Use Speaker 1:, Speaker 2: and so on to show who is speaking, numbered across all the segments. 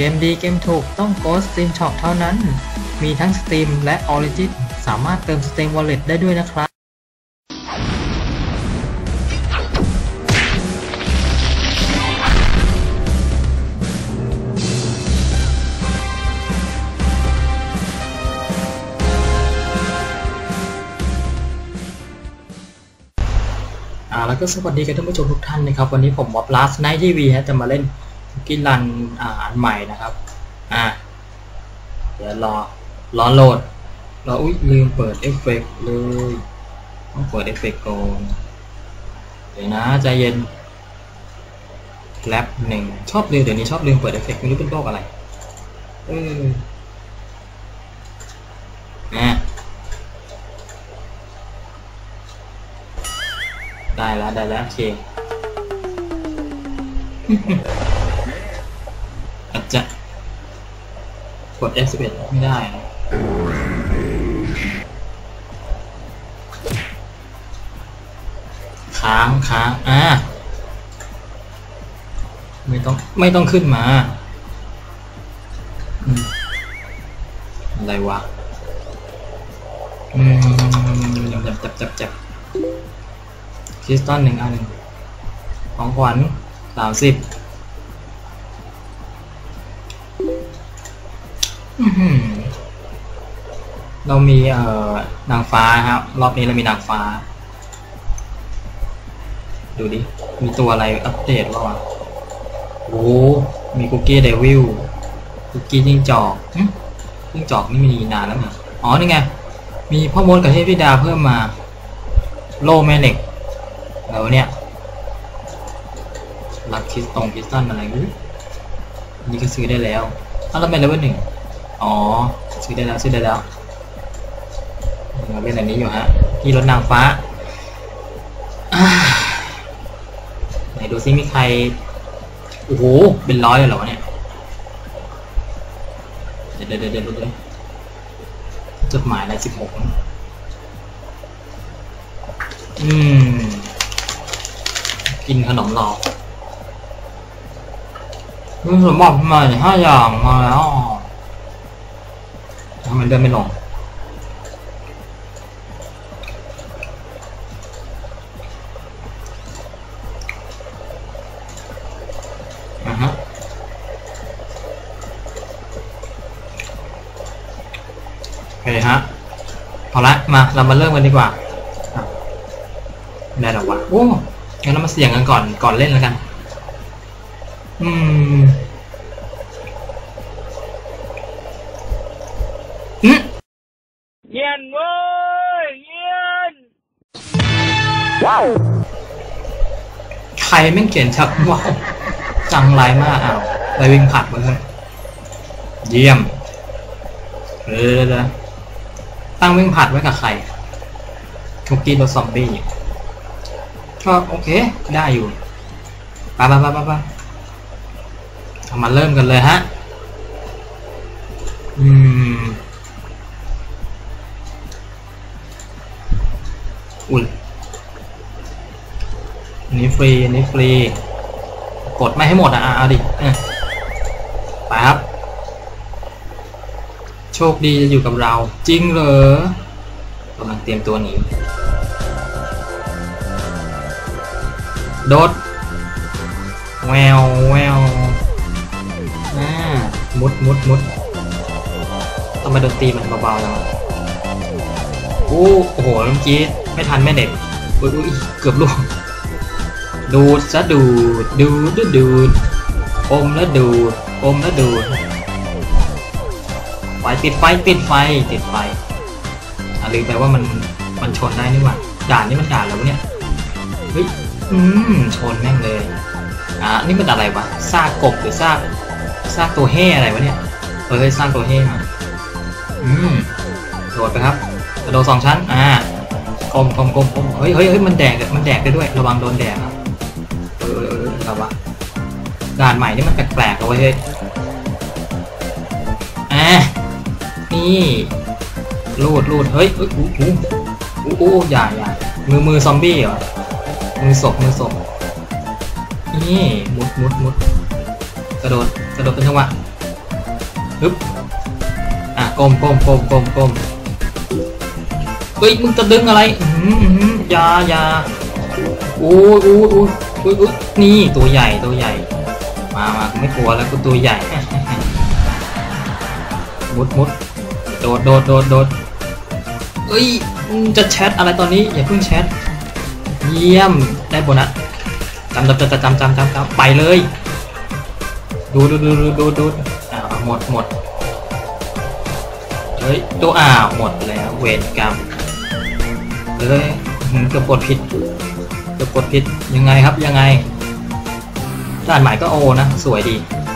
Speaker 1: กมดีเกมถูกต้อง Ghost Stream Shop เท่านั้น มีทั้ง Steam และ Origin สามารถเติม Steam Wallet ได้ด้วยนะครับอ่าแล้วก็สวัสดีกันท่านผู้ชมทุกท่านนะครับ วันนี้ผมมอบลาสไนท์ทีวีฮะจะมาเล่น กินรันอ่าอันใหม่นะครับ อ่า เดี๋ยวรอรอโหลดรออุ้ยลืมเปิดเอฟเฟกต์เลยต้องเปิดเอฟเฟกต์ก่อนเดี๋ยวนะใจเย็นแลบหนึ่งชอบลืมเดี๋ยวนี้ชอบลืมเปิดเอฟเฟกต์ไม่รู้เป็นโรคอะไร เอออะได้แล้วได้แล้วโอเค อาจจะกด F11 ไม่ได้นะค้างค้างอ่าไม่ต้องไม่ต้องขึ้นมา อะไรวะอืมจับจับจับจับคริสตัลหนึ่งอันหนึ่งของขวัญสามสิบ เรามีเอ่อนางฟ้าครับ รอบนี้เรามีนางฟ้า ดูดิ มีตัวอะไรอัปเดตบ้างวะโอ้มีคุกกี้เดวิลคุกกี้จิ้งจอกหึจิ้งจอกนี่มีนานแล้วนี่อ๋อ นี่ไง มีพ่อมดกับเทพธิดาเพิ่มมา โลแม่เหล็ก แล้วเนี่ย รับคิสตรงคิสตันอะไรนี่ก็ซื้อได้แล้วอ้าวแล้วเป็นเลเวลหนึ่ง อ๋อซื้อได้แล้วซื้อได้แล้วเราเล่นอันนี้อยู่ฮะที่รถนางฟ้าไหนดูซิมีใครโอ้โหเป็นร้อยเลยเหรอวะเนี่ยเดี๋ยวเดี๋ยวเดี๋ยวเดี๋ยจดหมายอะไรสิบหกอืม กินขนมหลอกมีสมบัติใหม่ห้าอย่างมาแล้ว เดินไม่ลงอะฮะโอเคฮะเอาละมาเรามาเริ่มกันดีกว่าได้หรอวะโอ้งั้นเรามาเสี่ยงกันก่อนก่อนเล่นแล้วกัน อืม
Speaker 2: ย็นเว้ยเย็น
Speaker 1: ใครแม่งเขียนชักว่าวจังไรมากอ้าวไปวิ่งผัดมาเลยเยี่ยมเออเดี๋ยวตั้งวิ่งผัดไว้กับใครคุกกี้รสซอมบี้ก็โอเคได้อยู่ไปไปไปไปไปเอามาเริ่มกันเลยฮะ อุ้ยอันนี้ฟรีอันนี้ฟรี กดไม่ให้หมดอะเอาดิไปครับ โชคดีจะอยู่กับเรา จริงเหรอกำลังเตรียมตัวหนีโดดแววแววอ่ามุดมุดมุดทำไมดนตรีมันเบาๆจังว โอ้โหเมื่อกี้ไม่ทันแม่เด็กอุ้ยเกือบล่วงดูดซะดูดดูดดูดูอมแล้วดูดอมแล้วดูดไฟติดไฟติดไฟติดไฟอะลืมไปว่ามันมันชนได้นี่หว่าด่านนี้มันด่านแล้วเนี่ยเฮ้ยอืมชนแม่งเลยอะนี่มันอะไรวะซากกบหรือซากซากตัวแห่อะไรวะเนี่ยเออเฮ้ยซากตัวแห่มาอืมโดดไปครับ กระโดดสองชั้น อ่ากลมกลมกลมกลมเฮ้ยเฮ้ยเฮ้ยมันแดกมันแดกได้ด้วย ระวังโดนแดกครับเออเออเออครับวะด่านใหม่นี่มันแปลกๆเอาไว้เฮ้ยอะนี่ลูดลูดเฮ้ยเอ้ยอู้หูอู้หูอย่าอย่ามือมือซอมบี้เหรอ มือศพมือศพนี่มุดมุดมุดกระโดดกระโดดเป็นจังหวะฮึบอะก้มก้มก้มก้มก้ม เฮ้ยมึงจะดึงอะไรอือหืออื้อหืออยาอยาโอ้ยโอ้ยโอ้ยโอ้ยโอ้ยนี่ตัวใหญ่ตัวใหญ่ มามากูไม่กลัวแล้วกูตัวใหญ่มุดมุดโดดโดดโดดโดดเอ้ยมึงจะแชทอะไรตอนนี้อย่าเพิ่งแชทเยี่ยมได้โบนัสจำจำจำจำจำจำจำไปเลย ดูดูดูดูดูดูอ้าวหมดหมดเฮ้ยตัวอ้าวหมดแล้วเวรกรรม เอ้ยหืมเกือบกดผิดเกือบกดผิดยังไงครับยังไงด่านใหม่ก็โอนะ สวยดี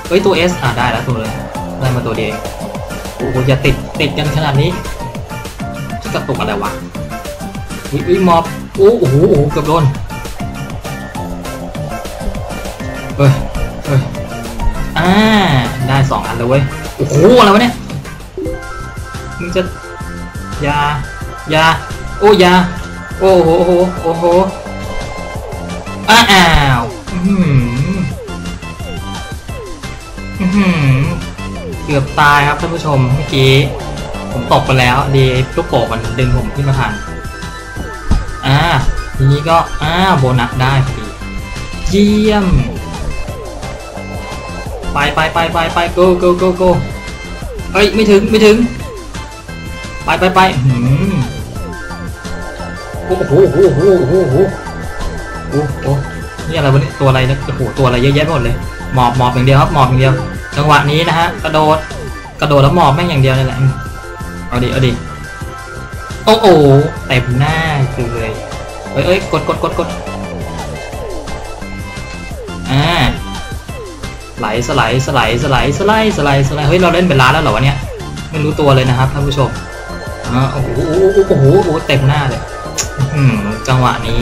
Speaker 1: เฮ้ยตัว S อ่าได้แล้วตัวเลยได้มาตัวเดียวโอ้โหอย่าติดติดกันขนาดนี้กระตุกอะไรวะอุ้ยอุ้ยมอบโอ้โหเกือบโดนเฮ้ยเฮ้ยอ่าได้สองอันแล้วเว้ยโอ้โหอะไรวะเนี่ยมึงจะยายา อ้ยาโอ้โหโอ้โหโอ้โหอ้าวอื้อหืออื้อหือเกือบตายครับท่านผู้ชมเมื่อกี้ผมตกไปแล้วดีลูกโป่งมันดึงผมขึ้นมาทันอ่าทีนี้ก็อ่าโบนัสได้พอดีเยี่ยม ไปไปไปไปไป go go go go เฮ้ย ไม่ถึง ไม่ถึง ไปไปไปหืม โอ้โหโอ้โหโอ้โหโอ้โหโอ้โหนี่อะไรวะเนี่ยตัวอะไรนะโอ้โหตัวอะไรเยอะแยะหมดเลยหมอบหมอบอย่างเดียวครับหมอบอย่างเดียว จังหวะนี้นะฮะกระโดดกระโดดแล้วหมอบแม่งอย่างเดียวนี่แหละเอาดิเอาดิโอ้โหเต็มหน้าคือเลยเอ้ยเอ้ยกดกดกดกดอ่าไหลสไลด์สไลด์สไลด์สไลด์สไลด์สไลด์เฮ้ยเราเล่นเป็นล้านแล้วเหรอวะเนี่ยไม่รู้ตัวเลยนะครับท่านผู้ชมอ่าโอ้โหโอ้โหโอ้โหโอ้โหเต็มหน้าเลย จังหวะนี้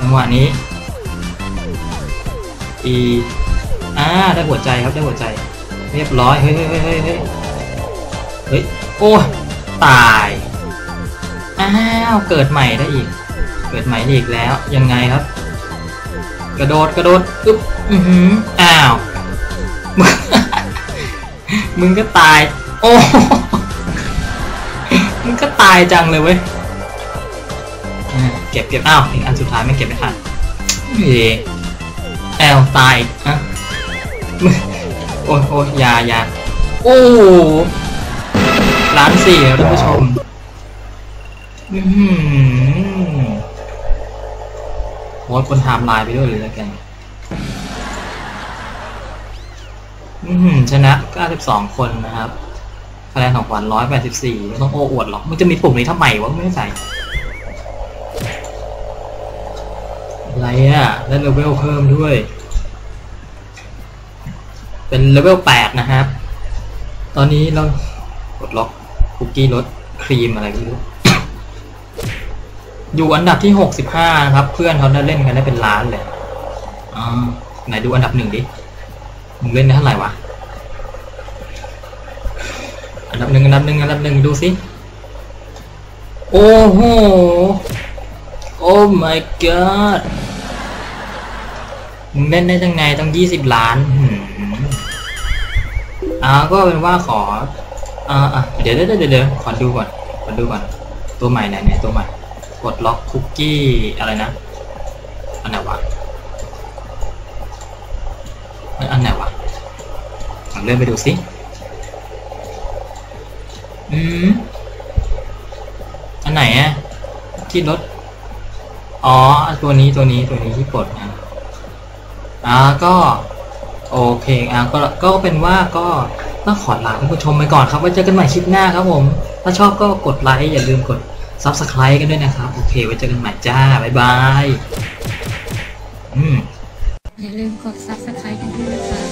Speaker 1: จังหวะนี้อีอ่าได้หัวใจครับได้หัวใจ เรียบร้อย เฮ้ยเฮ้ยเฮ้ยเฮ้ยเฮ้ยโอ้ตายอ้าวเกิดใหม่ได้อีก เกิดใหม่ได้อีกแล้วยังไงครับ กระโดดกระโดดอึ๊บอือหืออ้าวมึงมึงก็ตาย โอ้มึงก็ตายจังเลยเว้ย เก็บเก็บอ้าวอีกอันสุดท้ายไม่เก็บไม่ทันเฮ้แอลตายอะโอ้ยโอ้ยยายาโอ้หล้านสี่แล้วท่านผู้ชมอือหือโพสต์บนไทม์ไลน์ไปด้วยเลยแล้วกันอืมชนะ 92 คนนะครับคะแนนของขวัญ184 ไม่ต้องโอ้อวดหรอก มันจะมีปุ่มนี้ทำไมวะไม่ใส่ อะไรอะได้เลเวลเพิ่มด้วย เป็นเลเวล8นะครับ ตอนนี้เรากดล็อกคุกกี้รสครีมอะไรไม่รู้อยู่อันดับที่ 65 นะครับ เพื่อนเขาได้เล่นกันได้เป็นล้านเลยอ่าไหนดูอันดับหนึ่งดิ มึงเล่นได้เท่าไหร่วะ อันดับหนึ่งอันดับหนึ่งอันดับหนึ่งดูสิ โอ้โห โอ้ my god มึงเล่นได้ยังไงตั้งยี่สิบล้านอ่าก็เป็นว่าขออ่าเดี๋ยวเดี๋ยวเดี๋ยวขอดูก่อนขอดูก่อน ตัวใหม่ไหนไหนตัวใหม่ กดล็อกคุกกี้อะไรนะ อันไหนวะอันไหนวะลองเลื่อนไปดูสิอืมอันไหนอะที่รถอ๋อ ตัวนี้ตัวนี้ตัวนี้ที่กดนะ อ่าก็โอเคอ่าก็ก็เป็นว่าก็ต้องขอลาท่านผู้ชมไปก่อนครับไว้เจอกันใหม่คลิปหน้าครับผม ถ้าชอบก็กดไลค์อย่าลืมกด Subscribe กันด้วยนะครับ โอเค ไว้เจอกันใหม่จ้า บ๊ายบาย อืม
Speaker 3: อย่าลืมกด subscribe กันด้วยนะคะ